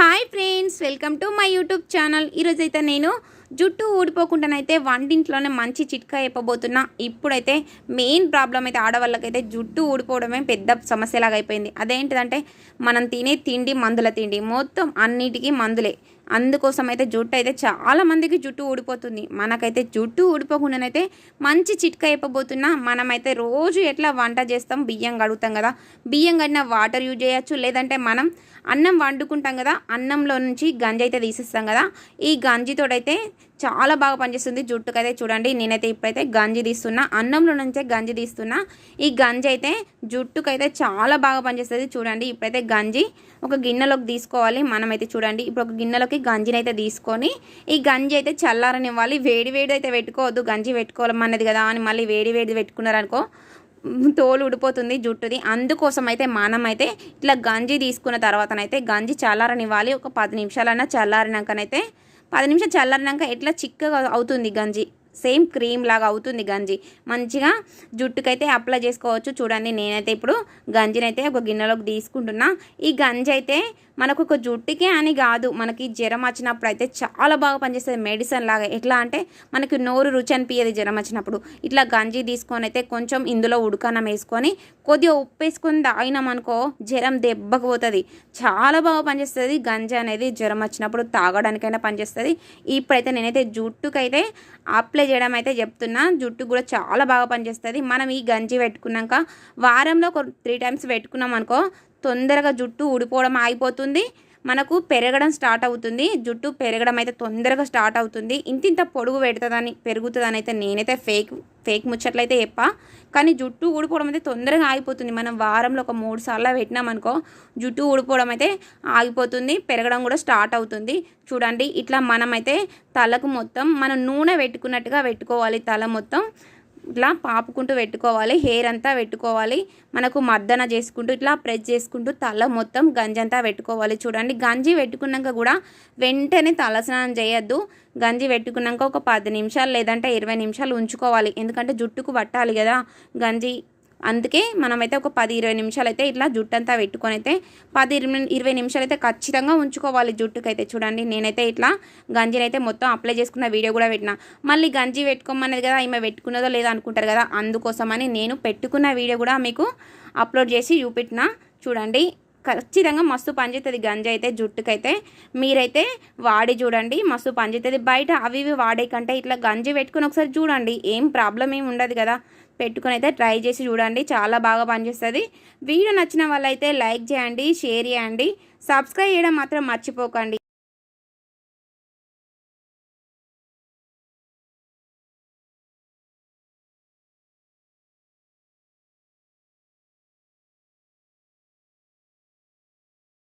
Hi friends. Friends welcome to my YouTube channel. ఈరోజైతే అయితే నేను జుట్టు ఊడిపోకుండానైతే వంటింట్లోనే మంచి చిట్కా చెప్పబోతున్నా ఇప్పుడైతే మెయిన్ ప్రాబ్లం అయితే ఆడవాళ్ళకైతే జుట్టు ఊడిపోవడమే పెద్ద సమస్యలాగా అయిపోయింది అదేంటిదంటే మనం తినే తిండి మందుల తిండి. మొత్తం అన్నిటికీ మందులే. అందుకోసం అయితే జుట్టు అయితే చాలా మందికి జుట్టు ఊడిపోతుంది. మనకైతే జుట్టు ఊడిపోకుండానైతే మంచి చిట్కా చెప్పబోతున్నా మనమైతే రోజు ఎట్లా వంట చేస్తాం? బియ్యం కడుగుతాం కదా. బియ్యం కడిన వాటర్ యూజ్ చేయొచ్చు. లేదంటే మనం అన్నం వండుకుంటాం కదా. అన్నంలో నుంచి గంజి అయితే తీసిస్తాం కదా. ఈ గంజితోడైతే చాలా బాగా పనిచేస్తుంది. జుట్టుకైతే చూడండి నేనైతే ఇప్పుడైతే గంజి తీస్తున్నా. అన్నంలో నుంచే గంజి తీస్తున్నా. ఈ గంజి అయితే జుట్టుకైతే చాలా బాగా పనిచేస్తుంది. చూడండి ఇప్పుడైతే గంజి ఒక గిన్నెలోకి తీసుకోవాలి. మనమైతే చూడండి ఇప్పుడు ఒక గిన్నెలోకి గంజిని అయితే తీసుకొని ఈ గంజి అయితే చల్లారనివ్వాలి. వేడి వేడి అయితే పెట్టుకోవద్దు. గంజి పెట్టుకోవాలి అన్నది కదా అని మళ్ళీ వేడి వేడి పెట్టుకున్నారనుకో తోలు ఉడిపోతుంది జుట్టుది. అందుకోసం అయితే మనమైతే ఇట్లా గంజి తీసుకున్న తర్వాతనైతే గంజి చల్లారనివ్వాలి. ఒక పది నిమిషాలన్నా చల్లారినాకనైతే పది నిమిషాలు చల్లారినాక ఎట్లా చిక్కగా అవుతుంది గంజి? సేమ్ క్రీమ్ లాగా అవుతుంది గంజి. మంచిగా జుట్టుకైతే అప్లై చేసుకోవచ్చు. చూడండి నేనైతే ఇప్పుడు గంజినైతే ఒక గిన్నెలోకి తీసుకుంటున్నా. ఈ గంజి అయితే మనకు ఒక జుట్టుకే అని కాదు. మనకి జ్వరం వచ్చినప్పుడు అయితే చాలా బాగా పనిచేస్తుంది మెడిసిన్ లాగా. ఎట్లా అంటే మనకి నోరు రుచి అనిపించేది జ్వరం వచ్చినప్పుడు. ఇట్లా గంజి తీసుకొని అయితే కొంచెం ఇందులో ఉడకనం వేసుకొని కొద్దిగా ఉప్పు వేసుకొని తాగినామనుకో జ్వరం దెబ్బకు పోతుంది. చాలా బాగా పనిచేస్తుంది గంజి అనేది. జ్వరం వచ్చినప్పుడు తాగడానికైనా పనిచేస్తుంది. ఇప్పుడైతే నేనైతే జుట్టుకైతే అప్లై చేయడం అయితే చెప్తున్నా. జుట్టు కూడా చాలా బాగా పనిచేస్తుంది. మనం ఈ గంజి పెట్టుకున్నాక వారంలో ఒక త్రీ టైమ్స్ పెట్టుకున్నాం అనుకో తొందరగా జుట్టు ఊడిపోవడం ఆగిపోతుంది. మనకు పెరగడం స్టార్ట్ అవుతుంది. జుట్టు పెరగడం అయితే తొందరగా స్టార్ట్ అవుతుంది. ఇంతింత పొడుగు పెడుతుందని పెరుగుతుందని అయితే నేనైతే ఫేక్ ఫేక్ ముచ్చట్లయితే చెప్పా. కానీ జుట్టు ఊడిపోవడం అయితే తొందరగా ఆగిపోతుంది. మనం వారంలో ఒక మూడు సార్లు పెట్టినామనుకో జుట్టు ఊడిపోవడం అయితే ఆగిపోతుంది. పెరగడం కూడా స్టార్ట్ అవుతుంది. చూడండి ఇట్లా మనమైతే తలకు మొత్తం మనం నూనె పెట్టుకున్నట్టుగా పెట్టుకోవాలి తల మొత్తం. ఇట్లా పాపుకుంటూ పెట్టుకోవాలి హెయిర్ అంతా పెట్టుకోవాలి మనకు మర్దన చేసుకుంటూ ఇట్లా ప్రెస్ చేసుకుంటూ తల మొత్తం గంజి అంతా పెట్టుకోవాలి. చూడండి గంజి పెట్టుకున్నాక కూడా వెంటనే తలస్నానం చేయొద్దు. గంజి పెట్టుకున్నాక ఒక పది నిమిషాలు లేదంటే ఇరవై నిమిషాలు ఉంచుకోవాలి. ఎందుకంటే జుట్టుకు పట్టాలి కదా. గంజి అందుకే మనమైతే ఒక పది ఇరవై నిమిషాలు అయితే ఇట్లా జుట్టు అంతా పెట్టుకొని అయితే పది ఇరవై నిమిషాలు అయితే ఖచ్చితంగా ఉంచుకోవాలి జుట్టుకు అయితే చూడండి. నేనైతే ఇట్లా గంజిని అయితే మొత్తం అప్లై చేసుకున్న వీడియో కూడా పెట్టిన. మళ్ళీ గంజి పెట్టుకోమన్నది కదా ఈమె పెట్టుకున్నదో లేదో అనుకుంటారు కదా అందుకోసమని నేను పెట్టుకున్న వీడియో కూడా మీకు అప్లోడ్ చేసి చూపెట్టిన. చూడండి ఖచ్చితంగా మస్తు పనిచేస్తుంది గంజి అయితే జుట్టుకైతే. మీరైతే వాడి చూడండి మస్తు పనిచేస్తుంది బయట అవి ఇవి వాడే కంటే ఇట్లా గంజి పెట్టుకుని ఒకసారి చూడండి. ఏం ప్రాబ్లం ఏమి ఉండదు కదా. పెట్టుకుని అయితే ట్రై చేసి చూడండి. చాలా బాగా పనిచేస్తుంది వీడియో నచ్చిన వాళ్ళైతే లైక్ చేయండి షేర్ చేయండి. సబ్స్క్రైబ్ చేయడం మాత్రం మర్చిపోకండి.